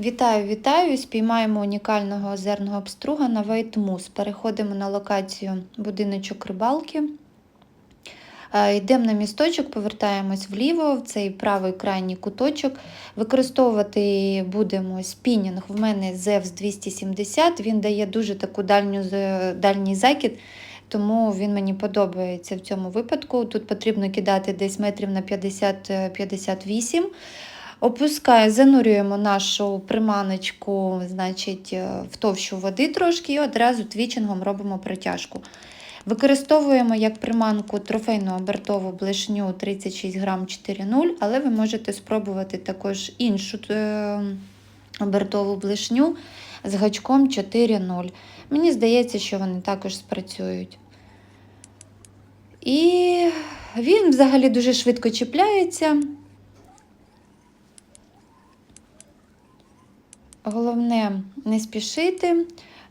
Вітаю, вітаю! Спіймаємо унікального озерного обструга на Вейтмус. Переходимо на локацію будиночок рибалки. Е, Йдемо на місточок, повертаємось вліво, в цей правий крайній куточок. Використовувати будемо спінінг. В мене Zevs 270, він дає дуже таку дальню, дальній закид, тому він мені подобається в цьому випадку. Тут потрібно кидати десь метрів на 50-58. Опускаю, занурюємо нашу приманочку значить, е, в товщу води трошки і одразу твічингом робимо протяжку. Використовуємо як приманку трофейну обертову блешню 36 грам 4,0, але ви можете спробувати також іншу е, обертову блешню з гачком 4,0. Мені здається, що вони також спрацюють. І він взагалі дуже швидко чіпляється. Головне не спішити.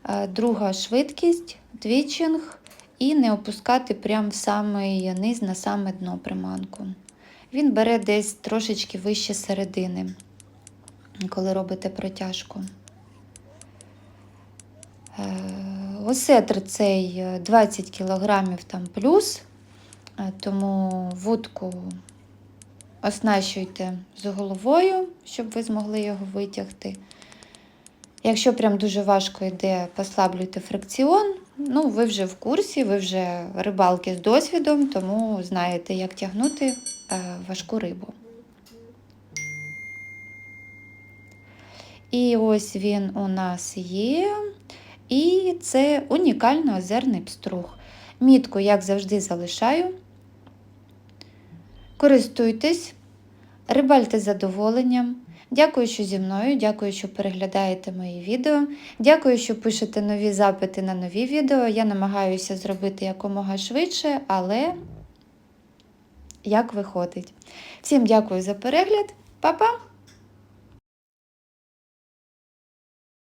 Е, Друга швидкість, твічинг і не опускати прямо в самий низ на саме дно приманку. Він бере десь трошечки вище середини, коли робите протяжку. Осетр цей е, 20 кг там плюс, е, тому вудку оснащуйте з головою, щоб ви змогли його витягти. Якщо прям дуже важко йде, послаблюйте фрикціон. Ну, ви вже в курсі, ви вже рибалки з досвідом, тому знаєте, як тягнути е, важку рибу. І ось він у нас є. І це унікальний озерний пструг. Мітку, як завжди, залишаю. Користуйтесь, рибальте задоволенням. Дякую, що зі мною, дякую, що переглядаєте мої відео. Дякую, що пишете нові запити на нові відео. Я намагаюся зробити якомога швидше, але як виходить. Всім дякую за перегляд. Па-па!